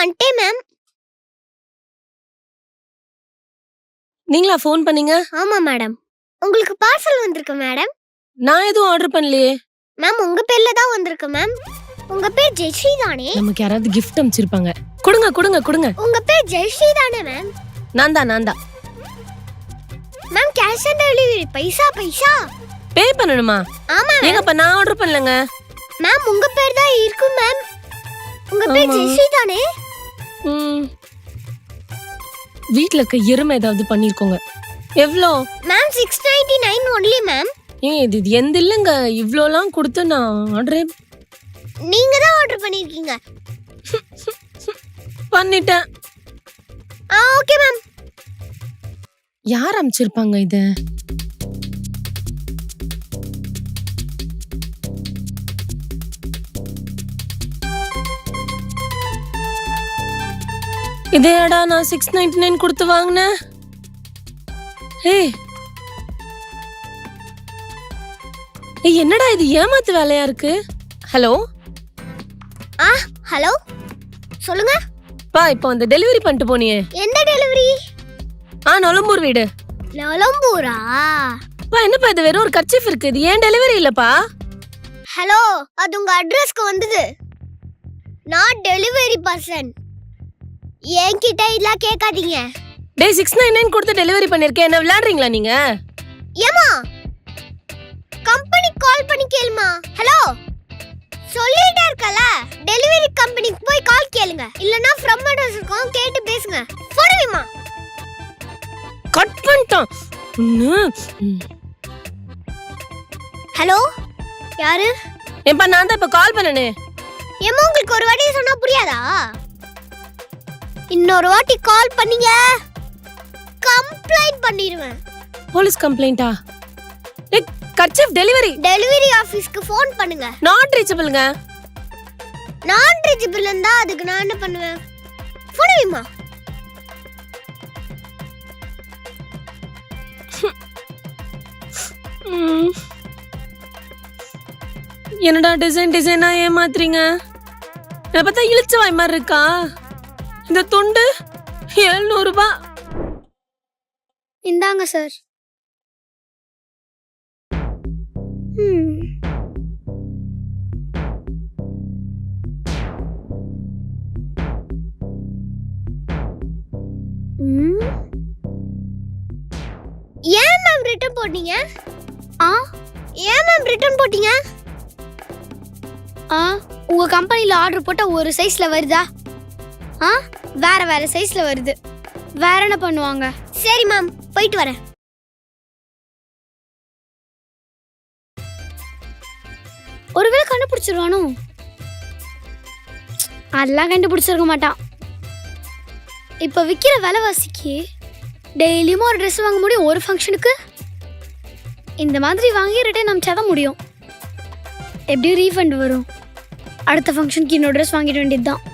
வந்துட்டேன் மேம் நீங்களா ஃபோன் பண்ணீங்க? ஆமா மேடம் உங்களுக்கு பார்சல் வந்திருக்கு மேடம் நான் எதுவும் ஆர்டர் பண்ணலையே. மேம் உங்க பேர்ல தான் வந்திருக்கு மேம் உங்க பேர் ஜெயஸ்ரீ தானே? நமக்கு யாராவது கிஃப்ட் அனுப்பிச்சிருப்பாங்க. கொடுங்க கொடுங்க கொடுங்க. உங்க பேர் ஜெயஸ்ரீ தானே மேம் நான் தான் நான் தான். Ma'am cash on delivery paisa paisa? Pay பண்ணணுமா? ஆமா ஏங்கப்பா நான் ஆர்டர் பண்ணலங்க. மேம் உங்க பேர் தான் இருக்கும் மேம் உங்க பேர் ஆமா. ஜெயஸ்ரீ தானே? ம். வீட்ல இருக்க எருமை ஏதாவது பண்ணிருக்கோங்க. எவ்வளோ ma'am six ninety nine only ma'am ஏன் இது இது எந்த இல்லைங்க? இவ்வளோலாம் கொடுத்து நான் ஆர்டரே நீங்க தான் ஆர்டர் பண்ணிருக்கீங்க. பண்ணிட்டேன். ஆ ஓகே மேம் யார் அனுப்பிச்சிருப்பாங்க இத? இதேடா நான் சிக்ஸ் நைன்டி நைன் கொடுத்து வாங்கினேன். ஏய். என்னடா இது ஏமாத்து வேலையா இருக்கு? ஹலோ? ஆ ஹலோ? சொல்லுங்க. பா இப்போ வந்து டெலிவரி பண்ணிட்டு போனியே. எந்த டெலிவரி? ஆ நொலம்பூர் வீடு. நலம்பூரா? பா என்னப்பா இது வெறும் ஒரு கர்ச்சீஃப் இருக்கு. இது ஏன் டெலிவரி இல்லப்பா? ஹலோ அது உங்க அட்ரஸ்க்கு வந்தது. நான் டெலிவரி பர்சன் என்கிட்ட இதெல்லாம் கேட்காதீங்க. டேய் சிக்ஸ் நைன் கொடுத்து டெலிவரி பண்ணிருக்கேன். என்ன விளையாடுறீங்களா நீங்க? ஏமா கம்பெனி கால் பண்ணி கேளுமா. ஹலோ சொல்லிட்டே இருக்கல. டெலிவரி கம்பெனிக்கு போய் கால் கேளுங்க. இல்லனா ஃப்ரம் அட்ரஸ் இருக்கும் கேட்டு பேசுங்க. போடுவீமா கட் பண்ணிட்டான். ஹலோ யாரு? ஏன்பா நான் தான் இப்ப கால் பண்ணனே. ஏமா உங்களுக்கு ஒரு வாட்டி சொன்னா புரியாதா? இன்னொரு வாட்டி கால் பண்ணீங்க. கம்ப்ளைண்ட் பண்ணிடுவேன் போலீஸ் கம்ப்ளைண்டா ஏய் கர்ச்சீஃப் டெலிவரி டெலிவரி ஆபீஸ்க்கு ஃபோன் பண்ணுங்க. நாட் ரீச்சபிள்ங்க நான் ரீச்சபிள் இருந்தா அதுக்கு நான் என்ன பண்ணுவேன்? போடுவீமா ம். என்னடா டிசைன் டிசைனா ஏமாத்துறீங்க? என்ன பார்த்தா இழிச்ச வாய் மாதிரி இருக்கா? இந்த துண்டு எழுநூறு ரூபாய் இந்தாங்க சார். ம். ம். ஏன் மேம் ரிட்டர்ன் போட்டீங்க? ஆ ஏன் மேம் ரிட்டர்ன் போட்டீங்க? ஆ உங்க கம்பெனில ஆர்டர் போட்டா ஒரு சைஸ்ல வருதா? ஆ? வேற வேற சைஸ்ல வருது. வேற என்ன பண்ணுவாங்க? சரி மேம் போயிட்டு வரேன். ஒருவேளை கண்டுபிடிச்சிருவானோ? அதெல்லாம் கண்டுபிடிச்சிருக்க மாட்டான். இப்போ விற்கிற விலைவாசிக்கு டெய்லியும் ஒரு ட்ரெஸ் வாங்க முடியும் ஒரு ஃபங்க்ஷனுக்கு இந்த மாதிரி வாங்கி ரிட்டர்ன் அமிச்சா தான் முடியும். எப்படியும் ரீஃபண்ட் வரும். அடுத்த ஃபங்க்ஷனுக்கு இன்னொரு ட்ரெஸ் வாங்கிட வேண்டியது தான்